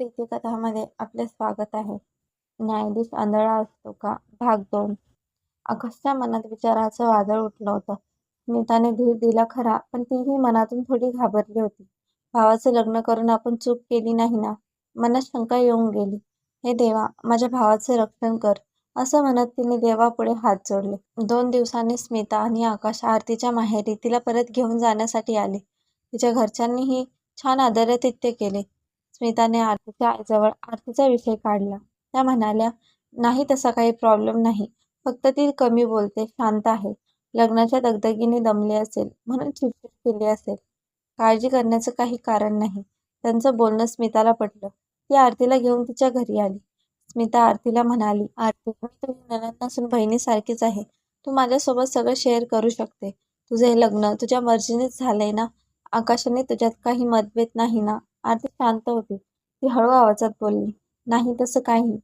प्रीतिकथामध्ये आपले स्वागत आहे. न्यायाधीश आंधळा असतो का? भाग दोन आकाशच्या मनात विचाराचं वादळ उठलं होतं. स्मिताने धीर दिला खरा, पण तीही मनातून थोडी घाबरली होती. भावाचं लग्न करून आपण चूक केली नाही ना? मनात शंका येऊन गेली. हे देवा, माझ्या भावाचं रक्षण कर, असं म्हणत तिने देवापुढे हात जोडले. दोन दिवसांनी स्मिता आणि आकाश आरतीच्या माहेरी तिला परत घेऊन जाण्यासाठी आले. तिच्या घरच्यांनीही छान आदरातिथ्य केले. स्मिताने आरतीच्या आईजवळ आरतीचा विषय काढला. त्या म्हणाल्या, नाही तसा काही प्रॉब्लेम नाही. फक्त ती कमी बोलते, शांत आहे. लग्नाच्या दगदगीने दमली असेल, म्हणून चिडचिड केली असेल. काळजी करण्याचं काही कारण नाही. त्यांचं बोलणं स्मिताला पटलं. ती आरतीला घेऊन तिच्या घरी आली. स्मिता आरतीला म्हणाली, आरती, मी तुझी नणंद नसून बहिणीसारखीच आहे. तू माझ्यासोबत सगळं शेअर करू शकते. तुझं हे लग्न तुझ्या मर्जीनेच झालंय ना? आकाशाने तुझ्यात काही मतभेद नाही ना? आरती शांत होती. ती हळू आवाजात बोलली, नाही तसं काही.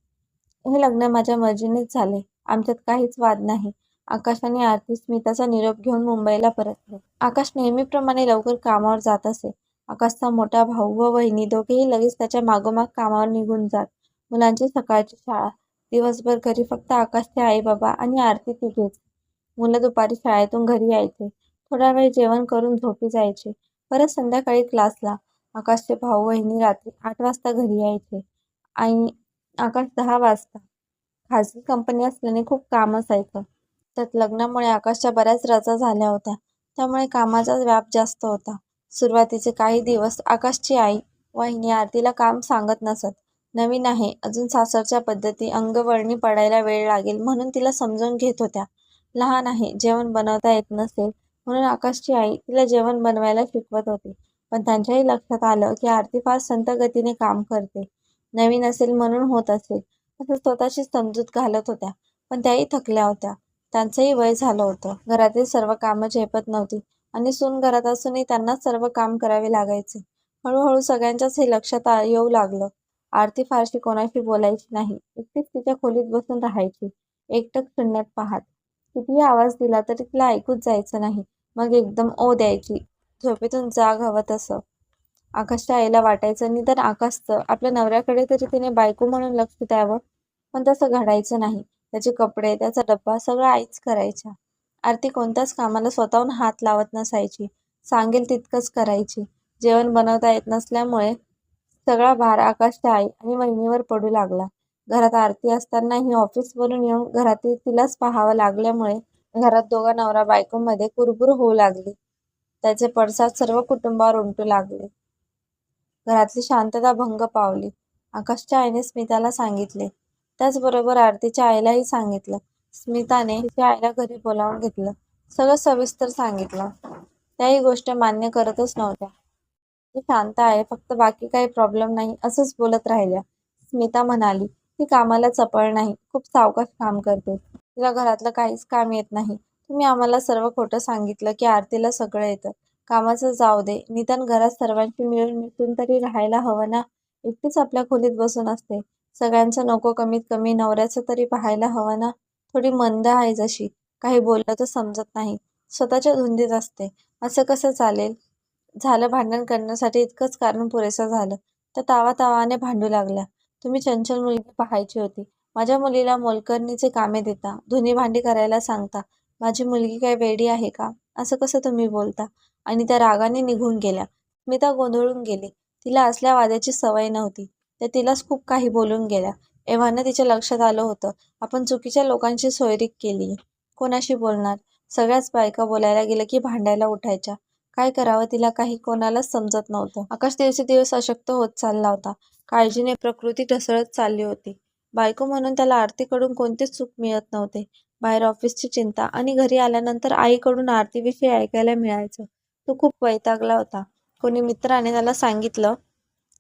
हे लग्न माझ्या मर्जीनेच झाले आमच्यात काहीच वाद नाही. आकाश आणि आरती स्मिताचा निरोप घेऊन मुंबईला परतले. आकाश नेहमीप्रमाणे लवकर कामावर जात असे. आकाशचा मोठा भाऊ व वहिनी दोघेही लगेच त्याच्या मागोमाग कामावर निघून जात. मुलांची सकाळची शाळा. दिवसभर घरी फक्त आकाशचे आई-बाबा आणि आरती तिघेच. मुलं दुपारी शाळेतून घरी यायचे. थोडा वेळ जेवण करून झोपी जायचे. परत संध्याकाळी क्लासला. आकाशचे भाऊ-बहिणी रात्री आठ वाजता घरी यायचे आणि आकाश दहा वाजता. खाजगी कंपनी असल्याने खूप काम असायचं. त्यात लग्नामुळे आकाशच्या बऱ्याच रजा झाल्या होत्या. त्यामुळे कामाचा व्याप जास्त होता. सुरुवातीचे काही दिवस आकाशची आई, वहिनी आरतीला काम सांगत नसत. नवीन आहे, अजून सासरच्या पद्धती, अंगवळणी पडायला वेळ लागेल म्हणून तिला समजून घेत होत्या. लहान आहे, जेवण बनवता येत नसेल म्हणून आकाशची आई तिला जेवण बनवायला शिकवत होती. पण त्यांच्याही लक्षात आलं की आरती फार संथ गतीने काम करते. नवीन असेल म्हणून होत असेल, असं स्वतःशी समजूत घालत होत्या. पण त्याही थकल्या होत्या. त्यांचंही वय झालं होतं. घरातील सर्व कामं झेपत नव्हती आणि सून घरात असूनही त्यांनाच सर्व काम करावे लागायचे. हळूहळू सगळ्यांच्याच हे लक्षात येऊ लागलं. आरती फारशी कोणाशी बोलायची नाही. एकटीच तिच्या खोलीत बसून राहायची, एकटक शून्यात पाहत. कितीही आवाज दिला तरी तिला ऐकूच जायचं नाही. मग एकदम ओ द्यायची, झोपेतून जाग हवं तसं. आकाशच्या आईला वाटायचं निदान आकाशचं, आपल्या नवऱ्याकडे तरी तिने बायको म्हणून लक्ष द्यावं. पण तसं घडायचं नाही. त्याचे कपडे, त्याचा डब्बा सगळं आईच करायच्या. आरती कोणत्याच कामाला स्वतःहून हात लावत नसायची. सांगेल तितकंच करायची. जेवण बनवता येत नसल्यामुळे सगळा भार आकाशच्या आई आणि वहिनीवर पडू लागला. घरात आरती असतानाही ऑफिसवरून येऊन घरातील तिलाच पाहावं लागल्यामुळे घरात दोघा नवरा-बायकोमध्ये कुरबुर होऊ लागली. त्याचे पडसाद सर्व कुटुंबावर उमटू लागले. घरातली शांतता भंग पावली. आकाशच्या आईने स्मिताला सांगितले. त्याचबरोबर आरतीच्या आईलाही सांगितलं. स्मिताने तिच्या आईला घरी बोलावून घेतलं. सगळं सविस्तर सांगितलं. त्याही गोष्ट मान्य करतच नव्हत्या. ती शांत आहे, फक्त बाकी काही प्रॉब्लेम नाही असंच बोलत राहिल्या. स्मिता म्हणाली, ती कामाला चपळ नाही, खूप सावकाश काम करते. तिला घरातलं काहीच काम येत नाही. तुम्ही आम्हाला सर्व खोटं सांगितलं की आरतीला सगळं येतं. कामाचं जाऊ दे, निदान घरात सर्वांशी मिळून मिसळून तरी राहायला हवं ना? एकटीच आपल्या खोलीत बसून असते. सगळ्यांचं नको कमीत कमी नवऱ्याचं तरी पाहायला हवं ना? थोडी मंद आहे जशी. काही बोललं तर समजत नाही. स्वतःच्या धुंदीत असते. असं कसं चालेल? झालं भांडण करण्यासाठी इतकंच कारण पुरेसं झालं. त्या तावातावाने भांडू लागल्या. तुम्ही चंचल मुलगी पाहायची होती. माझ्या मुलीला मोलकरणीचे कामे देता, धुनी भांडी करायला सांगता. माझी मुलगी काय वेडी आहे का? असं कसं तुम्ही बोलता? आणि त्या रागाने निघून गेल्या. स्मिता गोंधळून गेली. तिला असल्या वाद्याची सवय नव्हती. त्या तिलाच खूप काही बोलून गेल्या. एव्हाना तिच्या लक्षात आलं होतं, आपण चुकीच्या लोकांशी सोयरीक केली कोणाशी बोलणार? सगळ्याच बायका बोलायला गेल्या की भांडायला उठायच्या. काय करावं तिला काही कोणालाच समजत नव्हतं. आकाश दिवसेदिवस अशक्त होत चालला होता. काळजीने प्रकृती ढसळत चालली होती. बायको म्हणून त्याला आरतीकडून कोणतीच चूक मिळत नव्हते. बाहेर ऑफिसची चिंता आणि घरी आल्यानंतर आईकडून आरतीविषयी ऐकायला मिळायचं. तो खूप वैतागला होता. कोणी मित्राने त्याला सांगितलं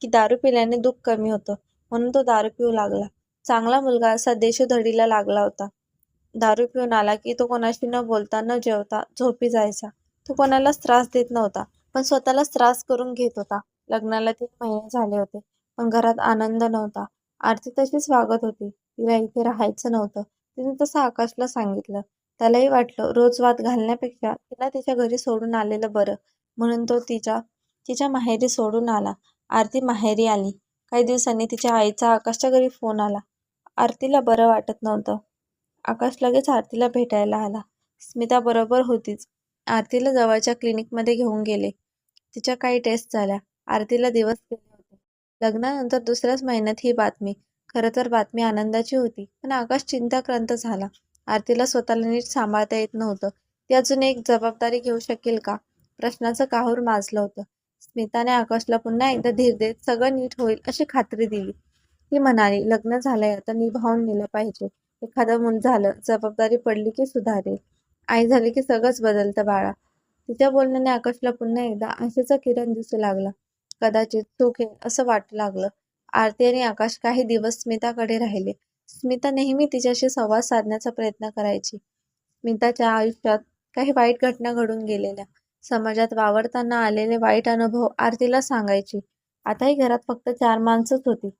की दारू पिल्याने दुःख कमी होतं, म्हणून तो दारू पिऊ लागला. चांगला मुलगा असा देशोधडीला लागला होता. दारू पिऊन आला की तो कोणाशी न बोलता, न जेवता झोपी जायचा. तो कोणालाच त्रास देत नव्हता, पण स्वतःलाच त्रास करून घेत होता. लग्नाला तीन महिने झाले होते, पण घरात आनंद नव्हता. आरती तशीच वागत होती. तिला इथे राहायचं नव्हतं. तिने तसं आकाशला सांगितलं. त्यालाही वाटलं, रोज वाद घालण्यापेक्षा तिला तिच्या घरी सोडून आलेलं बरं, म्हणून तो तिच्या तिच्या माहेरी सोडून आला. आरती माहेरी आली. काही दिवसांनी तिच्या आईचा आकाशच्या घरी फोन आला. आरतीला बरं वाटत नव्हतं. आकाश लगेच आरतीला भेटायला आला. स्मिता बरोबर होतीच. आरतीला जवळच्या क्लिनिकमध्ये घेऊन गेले. तिच्या काही टेस्ट झाल्या. आरतीला दिवस गेले होते. लग्नानंतर दुसऱ्याच महिन्यात ही बातमी. खरं तर बातमी आनंदाची होती. पण आकाश चिंताक्रांत झाला. आरतीला स्वतःला नीट सांभाळता येत नव्हतं. ती अजून एक जबाबदारी घेऊ शकेल का? प्रश्नाचं काहूर माजलं होतं. स्मिताने आकाशला पुन्हा एकदा धीर देत सगळं नीट होईल अशी खात्री दिली. ती म्हणाली लग्न झालंय आता निभावून नेलं पाहिजे. एखादं मूल झालं जबाबदारी पडली की सुधारेल. आई झाली की सगळंच बदलतं बाळा. तिच्या बोलण्याने आकाशला पुन्हा एकदा आशेचा किरण दिसू लागला. कदाचित चूक आहे असं वाटू लागलं. आरती आणि आकाश काही दिवस स्मिताकडे राहिले. स्मिता नेहमी तिच्याशी संवाद साधण्याचा प्रयत्न करायची. स्मिताच्या आयुष्यात काही वाईट घटना घडून गेलेल्या. समाजात वावरताना आलेले वाईट अनुभव आरतीला सांगायची. आताही घरात फक्त चार माणसंच होती.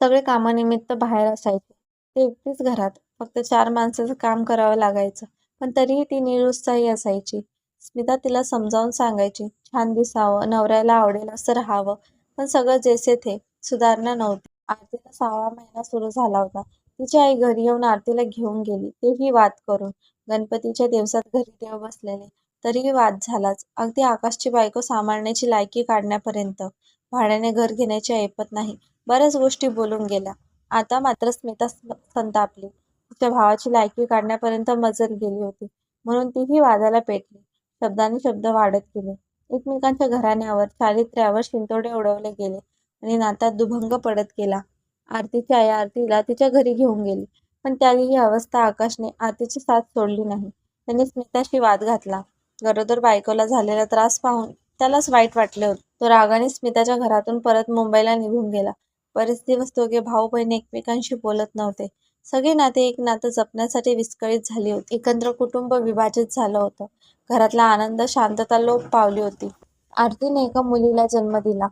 सगळे कामानिमित्त बाहेर असायचे. ते एकटीच घरात. फक्त चार माणसाचं काम करावं लागायचं. पण तरीही ती निरुत्साही असायची. स्मिता तिला समजावून सांगायची. छान दिसावं नवऱ्याला आवडेल असं राहावं. पण सगळं जैसे थे सुधारणा नव्हती. आरतीला सहावा महिना सुरू झाला होता. तिची आई घरी येऊन आरतीला घेऊन गेली. तेही वाद करून. गणपतीच्या दिवसात घरी देव बसलेले. तरीही वाद झालाच. अगदी आकाशची बायको सांभाळण्याची लायकी काढण्यापर्यंत. भाड्याने घर घेण्याची ऐपत नाही. बऱ्याच गोष्टी बोलून गेल्या. आता मात्र स्मिता संतापली. तिच्या भावाची लायकी काढण्यापर्यंत मजल गेली होती. म्हणून तीही वादाला पेटली. शब्दाने शब्द वाढत गेले. एकमेकांच्या घराण्यावर चारित्र्यावर शिंतोडे उडवले गेले आणि नात्यात दुभंग पडत गेला. आरतीची आई आरतीला तिच्या घरी घेऊन गेली पण त्याही ही अवस्था आकाशने आरतीची साथ सोडली नाही. त्याने स्मिताशी वाद घातला. गरोदर बायकोला झालेला त्रास पाहून त्यालाच वाईट वाटले होते. तो रागाने स्मिताच्या घरातून परत मुंबईला निघून गेला. बरेच दिवस दोघे भाऊ बहीण एकमेकांशी बोलत नव्हते. सगळे नाते एक नातं जपण्यासाठी विस्कळीत झाली होती. एकत्र कुटुंब विभाजित झालं होतं. घरातला आनंद शांतता लोप पावली होती. आरतीने एका मुलीला जन्म दिला.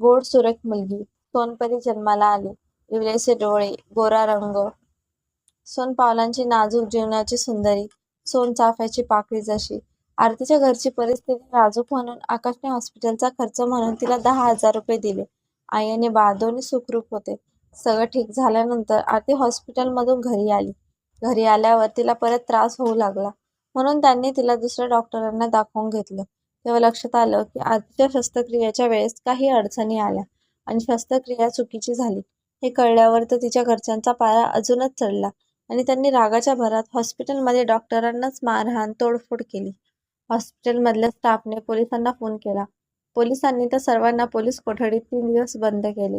गोड सुरेख मुलगी. सोनपरी जन्माला आली. इवलेसे डोळे गोरा रंग. सोनपावलांची नाजूक जीवनाची सुंदरी. सोन चाफ्याची पाकळी जशी. आरतीच्या घरची परिस्थिती नाजूक म्हणून आकाशने हॉस्पिटलचा खर्च म्हणून तिला दहा हजार रुपये दिले. आई आणि बा दोन्ही सुखरूप होते. सगळं ठीक झाल्यानंतर आरती हॉस्पिटलमधून घरी आली. घरी आल्यावर तिला परत त्रास होऊ लागला. म्हणून त्यांनी तिला दुसऱ्या डॉक्टरांना दाखवून घेतलं. तेव्हा लक्षात आलं की आजच्या शस्त्रक्रियेच्या वेळेस काही अडचणी आल्या आणि शस्त्रक्रिया चुकीची झाली. हे कळल्यावर तर तिच्या घरच्यांचा पारा अजूनच चढला आणि त्यांनी रागाच्या भरात हॉस्पिटलमध्ये डॉक्टरांनाच मारहाण तोडफोड केली. हॉस्पिटलमधल्या स्टाफने पोलिसांना फोन केला. पोलिसांनी तर सर्वांना पोलीस कोठडीत तीन दिवस बंद केले.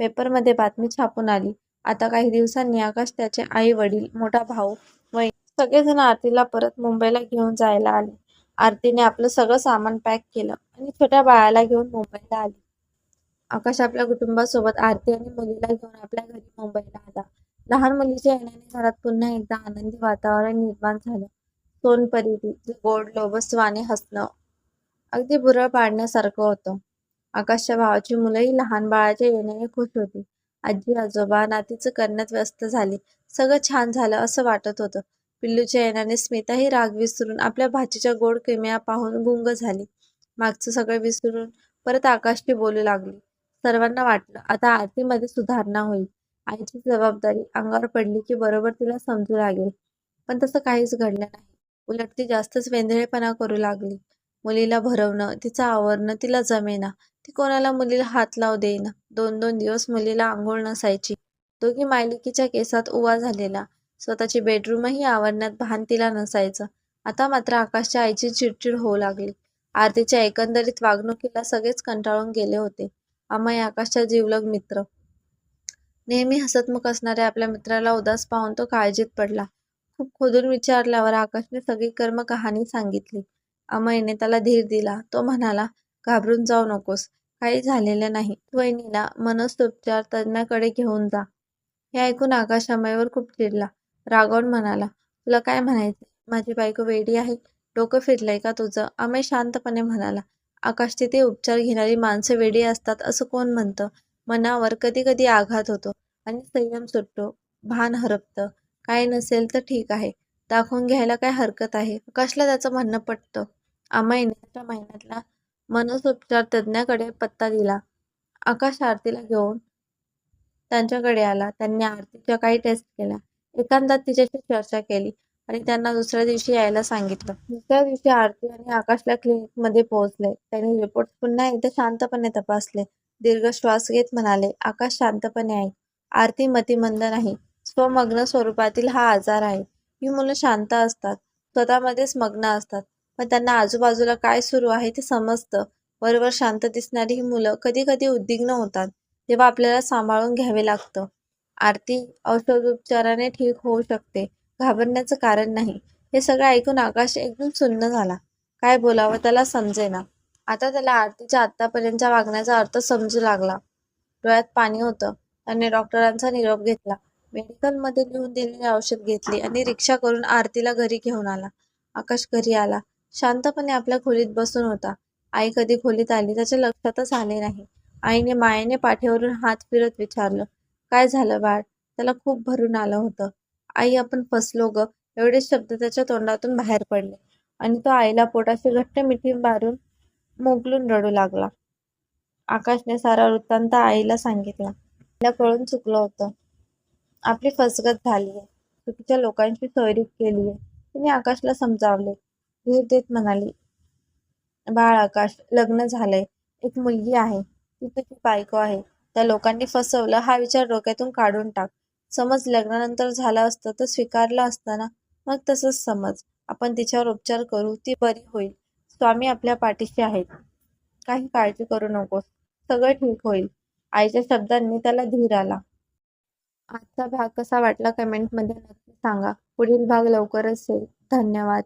पेपरमध्ये बातमी छापून आली. आता काही दिवसांनी आकाश त्याचे आई वडील मोठा भाऊ वही सगळेजण आरतीला परत मुंबईला घेऊन जायला आले. आरतीने आपलं सगळं सामान पॅक केलं आणि छोट्या बाळाला घेऊन मुंबईला आली. आकाश आपल्या कुटुंबासोबत आरती आणि मुलीला घेऊन आपल्या घरी मुंबईला आला. लहान मुलीच्या येण्याने घरात पुन्हा एकदा आनंदी वातावरण निर्माण झालं. सोनपरी गोड लोबस्वाने हसणं अगदी बुरळ पाडण्यासारखं होतं. आकाशच्या भावाची मुलंही लहान बाळाच्या येण्याने खुश होती. आजी आजोबा नातीचं करण्यात व्यस्त झाली. सगळं छान झालं असं वाटत होतं. पिल्लूच्या येण्याने स्मिताही राग विसरून आपल्या भाचीच्या गोड किमया पाहून गुंग झाली. मागचं सगळं विसरून परत आकाशची बोलू लागली. सर्वांना वाटलं आता आरतीमध्ये सुधारणा होईल. आईची जबाबदारी अंगावर पडली की बरोबर तिला समजू लागेल. पण तसं काहीच घडलं नाही. उलट ती जास्तच वेंधळेपणा करू लागली. मुलीला भरवणं तिचं आवरणं तिला जमेना. ती कोणाला मुलीला हात लावू देईना. दोन दोन दिवस मुलीला आंघोळ नसायची. दोघी मायलिकीच्या केसात उवा झालेला. स्वतःची बेडरूमही आवरण्यात भान तिला नसायचं. आता मात्र आकाशच्या आईची चिडचिड होऊ लागली. आरतीच्या एकंदरीत वागणुकीला सगळेच कंटाळून गेले होते. अमय आकाशच्या जीवलग मित्र. नेहमी हसतमुख असणाऱ्या आपल्या मित्राला उदास पाहून तो काळजीत पडला. खूप खोदून विचारल्यावर आकाशने सगळी कर्म कहाणी सांगितली. अमयने त्याला धीर दिला. तो म्हणाला घाबरून जाऊ नकोस. काही झालेलं नाही. वहिनीला मनसोपचार तज्ज्ञाकडे घेऊन जा. हे ऐकून आकाश अमयवर खूप चिडला. रागवून म्हणाला तुला काय म्हणायचं माझी बायको वेडी आहे डोकं फिरलंय का तुझं? अमय शांतपणे म्हणाला आकाश तिथे उपचार घेणारी माणसं वेडी असतात असं कोण म्हणतं? मनावर कधी कधी आघात होतो आणि संयम सुटतो भान हरपतं. काय नसेल तर ठीक आहे. दाखवून घ्यायला काय हरकत आहे? आकाशला त्याचं म्हणणं पटतं? अमयने त्या महिन्यातल्या मनसोपचार तज्ज्ञाकडे पत्ता दिला. आकाश आरतीला घेऊन त्यांच्याकडे आला. त्यांनी आरतीच्या काही टेस्ट केल्या. एकांतात तिच्याशी चर्चा केली आणि त्यांना दुसऱ्या दिवशी यायला सांगितलं. दुसऱ्या दिवशी आरती आणि आकाशला क्लिनिकमध्ये पोहोचले. त्यांनी रिपोर्ट पुन्हा एकदा शांतपणे तपासले. दीर्घ श्वास घेत म्हणाले आकाश शांतपणे आहे. आरती मतिमंद नाही. स्वमग्न स्वरूपातील हा आजार आहे. ही मुलं शांत असतात. स्वतःमध्येच मग्न असतात. पण त्यांना आजूबाजूला काय सुरू आहे ते समजतं. वरवर शांत दिसणारी ही मुलं कधी कधी उद्विग्न होतात. तेव्हा आपल्याला सांभाळून घ्यावे लागतं. आरती औषधोपचाराने ठीक होऊ शकते. घाबरण्याचं कारण नाही. हे सगळं ऐकून आकाश एकदम सुन्न झाला. काय बोलावं त्याला समजेना. आता त्याला आरतीच्या आत्तापर्यंतच्या वागण्याचा अर्थ समजू लागला. डोळ्यात पाणी होतं. त्याने डॉक्टरांचा निरोप घेतला. मेडिकलमध्ये लिहून दिलेली औषध घेतली आणि रिक्षा करून आरतीला घरी घेऊन आला. आकाश घरी आला. शांतपणे आपल्या खोलीत बसून होता. आई कधी खोलीत आली त्याच्या लक्षातच आले नाही. आईने मायेने पाठीवरून हात फिरत विचारलं काय झालं बाळ? त्याला खूप भरून आलं होतं. आई आपण फसलो ग. एवढे शब्द त्याच्या तोंडातून बाहेर पडले. आणि तो आईला पोटाशी घट्ट मिठी मारून मोगलून रडू लागला. आकाशने सारा वृत्तांत आईला सांगितला. तिला कळून चुकलं होतं. आपली फसगत झाली आहे चुकीच्या लोकांशी सोयरीक केली आहे तिने आकाशला समजावले. धीर देत म्हणाली बाळ आकाश लग्न झालंय. एक मुलगी आहे. ती तुझी बायको आहे. त्या लोकांनी फसवलं हा विचार डोक्यातून काढून टाक. समज लग्नानंतर झालं असतं तर स्वीकारलं असताना मग तसंच समज. आपण तिच्यावर उपचार करू ती बरी होईल. स्वामी आपल्या पाठीशी आहेत. काही काळजी करू नकोस. सगळं ठीक होईल. आईच्या शब्दांनी त्याला धीर आला. आजचा भाग कसा वाटला कमेंटमध्ये नक्की सांगा. पुढील भाग लवकरच येईल. धन्यवाद.